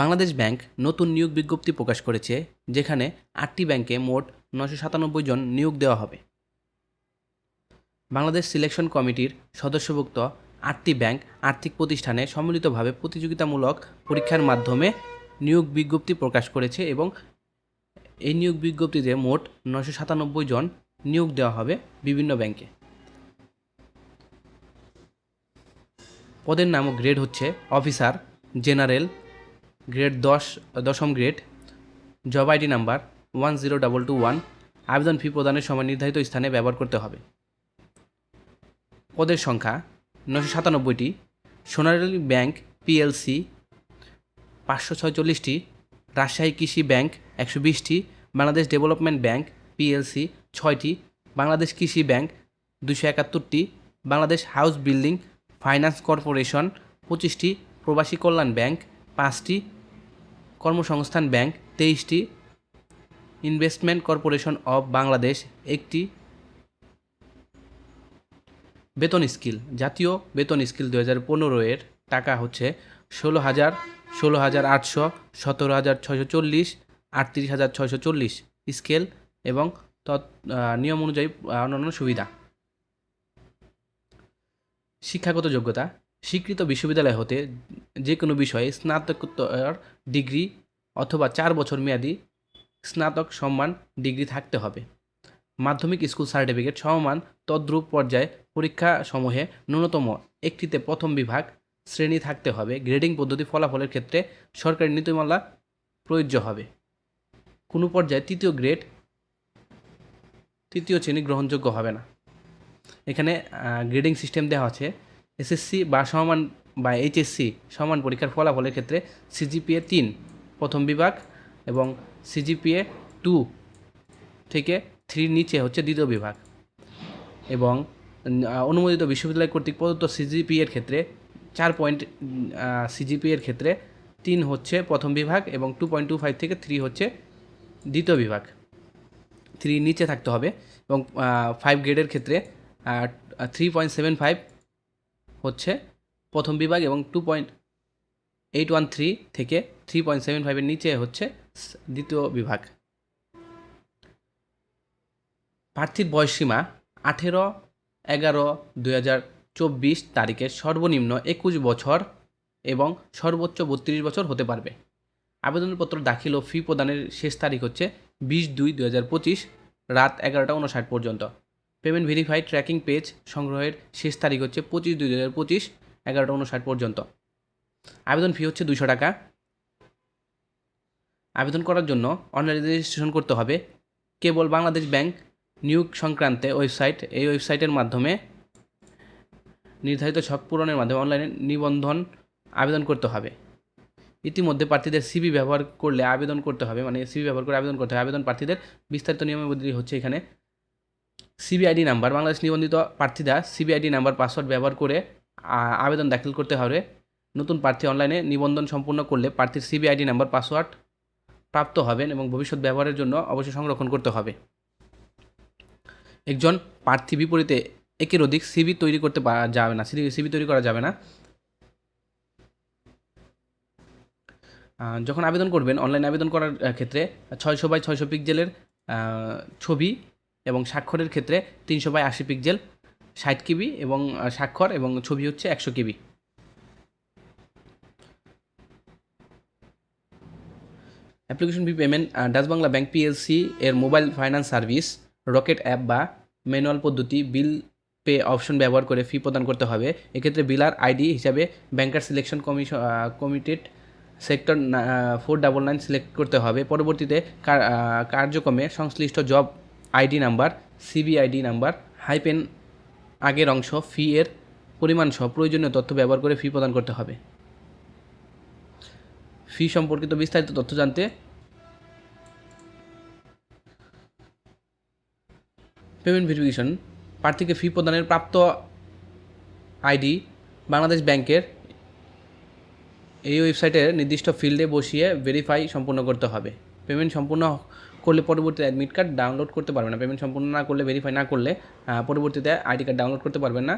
Bangladesh bank নতুন নিয়োগ বিজ্ঞপ্তি প্রকাশ করেছে, যেখানে আটটি ব্যাংকে মোট নশো সাতানব্বই জন নিয়োগ দেওয়া হবে। বাংলাদেশ সিলেকশন কমিটির সদস্যভুক্ত আটটি ব্যাংক আর্থিক প্রতিষ্ঠানে সম্মিলিতভাবে প্রতিযোগিতামূলক পরীক্ষার মাধ্যমে নিয়োগ বিজ্ঞপ্তি প্রকাশ করেছে এবং এই নিয়োগ বিজ্ঞপ্তিতে মোট নশো সাতানব্বই জন নিয়োগ দেওয়া হবে বিভিন্ন ব্যাংকে। পদের নাম গ্রেড হচ্ছে অফিসার, জেনারেল গ্রেড দশ, দশম grade job ID number one zero double two one আবেদন ফি প্রদানের সময় নির্ধারিত স্থানে ব্যবহার করতে হবে। পদের সংখ্যা নশো সাতানব্বইটি সোনালী ব্যাংক পিএলসি পাঁচশো ছয়চল্লিশটি, রাজশাহী কৃষি ব্যাংক একশো বিশটি, বাংলাদেশ ডেভেলপমেন্ট ব্যাংক পিএলসি ছয়টি, বাংলাদেশ কৃষি ব্যাংক দুশো একাত্তরটি, Bangladesh house building finance corporation পঁচিশটি, প্রবাসী কল্যাণ ব্যাংক পাঁচটি কর্মসংস্থান ব্যাংক, তেইশটি ইনভেস্টমেন্ট কর্পোরেশন অব বাংলাদেশ, একটি বেতন স্কিল। জাতীয় বেতন স্কিল দু হাজার পনেরো এর টাকা হচ্ছে ষোলো হাজার ষোলো হাজার আটশো, সতেরো হাজার ছয়শো চল্লিশ, আটত্রিশ হাজার ছয়শো চল্লিশ স্কেল এবং তৎ নিয়ম অনুযায়ী অন্যান্য সুবিধা। শিক্ষাগত যোগ্যতা। স্বীকৃত বিশ্ববিদ্যালয় হতে যে কোনো বিষয়ে স্নাতকোত্তর ডিগ্রি অথবা চার বছর মেয়াদি স্নাতক সম্মান ডিগ্রি থাকতে হবে। মাধ্যমিক স্কুল সার্টিফিকেট সমমান তদ্রূপ পর্যায়ে পরীক্ষা সমূহে ন্যূনতম একটিতে প্রথম বিভাগ শ্রেণি থাকতে হবে। গ্রেডিং পদ্ধতি ফলাফলের ক্ষেত্রে সরকারি নীতিমালা প্রযোজ্য হবে। কোনো পর্যায়ে তৃতীয় গ্রেড তৃতীয় শ্রেণি গ্রহণযোগ্য হবে না। এখানে গ্রেডিং সিস্টেম দেওয়া আছে। এসএসসি বা সমান বা এইচএসসি সমান পরীক্ষার ফলাফলের ক্ষেত্রে সিজিপিএ তিন প্রথম বিভাগ এবং সিজিপিএ টু থেকে থ্রির নিচে হচ্ছে দ্বিতীয় বিভাগ। এবং অনুমোদিত বিশ্ববিদ্যালয় কর্তৃক প্রদত্ত সিজিপি এর ক্ষেত্রে চার পয়েন্ট সিজিপি এর ক্ষেত্রে তিন হচ্ছে প্রথম বিভাগ এবং টু পয়েন্ট টু ফাইভ থেকে থ্রি হচ্ছে দ্বিতীয় বিভাগ। থ্রি নিচে থাকতে হবে এবং ফাইভ গ্রেডের ক্ষেত্রে থ্রি পয়েন্ট সেভেন ফাইভ হচ্ছে প্রথম বিভাগ এবং two point eight one three থেকে থ্রি পয়েন্ট সেভেন ফাইভের নিচে হচ্ছে দ্বিতীয় বিভাগ। প্রার্থীর বয়সসীমা আঠেরো এগারো দুই হাজার চব্বিশ তারিখে সর্বনিম্ন একুশ বছর এবং সর্বোচ্চ বত্রিশ বছর হতে পারবে। আবেদনপত্র দাখিল ও ফি প্রদানের শেষ তারিখ হচ্ছে বিশ দুই দু হাজার পঁচিশ রাত এগারোটা উনষাট পর্যন্ত। পেমেন্ট ভেরিফাইড ট্র্যাকিং পেজ সংগ্রহের শেষ তারিখ হচ্ছে পঁচিশ দুই দু হাজার পঁচিশ এগারোটা উনষাট পর্যন্ত। আবেদন ফি হচ্ছে দুশো টাকা। আবেদন করার জন্য অনলাইন রেজিস্ট্রেশন করতে হবে। কেবল বাংলাদেশ ব্যাংক নিয়োগ সংক্রান্তে ওয়েবসাইট, এই ওয়েবসাইটের মাধ্যমে নির্ধারিত ছক পূরণের মাধ্যমে অনলাইনে নিবন্ধন আবেদন করতে হবে। ইতিমধ্যে প্রার্থীদের সিবি ব্যবহার করলে আবেদন করতে হবে মানে সিবি ব্যবহার করে আবেদন করতে হবে। আবেদন প্রার্থীদের বিস্তারিত নিয়মাবলী হচ্ছে এখানে। সিবিআইডি নাম্বার, বাংলাদেশ নিবন্ধিত প্রার্থীরা সিবিআইডি নাম্বার, পাসওয়ার্ড ব্যবহার করে আবেদন দাখিল করতে হবে। নতুন প্রার্থী অনলাইনে নিবন্ধন সম্পূর্ণ করলে প্রার্থীর সিবিআইডি নাম্বার, পাসওয়ার্ড প্রাপ্ত হবেন এবং ভবিষ্যৎ ব্যবহারের জন্য অবশ্যই সংরক্ষণ করতে হবে। একজন প্রার্থী বিপরীতে একের অধিক সিবি তৈরি করতে যাবে না। সিবি তৈরি করা যাবে না। যখন আবেদন করবেন অনলাইন আবেদন করার ক্ষেত্রে ছয়শো বাই ছয়শো পিক্সেলের আহ, ছবি এবং স্বাক্ষরের ক্ষেত্রে তিনশো বাই আশি পিক্সেল ষাট কেবি এবং স্বাক্ষর এবং ছবি হচ্ছে একশো KB application fee payment Dutch Bangla bank PLC এর mobile finance service, Rocket app বা ম্যানুয়াল পদ্ধতি, বিল পে অপশন ব্যবহার করে ফি প্রদান করতে হবে। এক্ষেত্রে বিলার আইডি হিসাবে banker selection commission committed sector four double nine select করতে হবে। পরবর্তীতে কার- কার্যক্রমে সংশ্লিষ্ট job ID number CBID number, hyphen আগের অংশ, ফি এর পরিমাণ সহ প্রয়োজনীয় তথ্য ব্যবহার করে ফি প্রদান করতে হবে। ফি সম্পর্কিত বিস্তারিত তথ্য জানতে পেমেন্ট ভেরিফিকেশন প্রার্থীকে ফি প্রদানের প্রাপ্ত আইডি বাংলাদেশ ব্যাংকের এই ওয়েবসাইটের নির্দিষ্ট ফিল্ডে বসিয়ে ভেরিফাই সম্পূর্ণ করতে হবে। পেমেন্ট সম্পূর্ণ করলে পরবর্তীতে অ্যাডমিট কার্ড ডাউনলোড করতে পারবে না। পেমেন্ট সম্পূর্ণ না করলে ভেরিফাই না করলে পরবর্তীতে আইডি কার্ড ডাউনলোড করতে পারবেন না।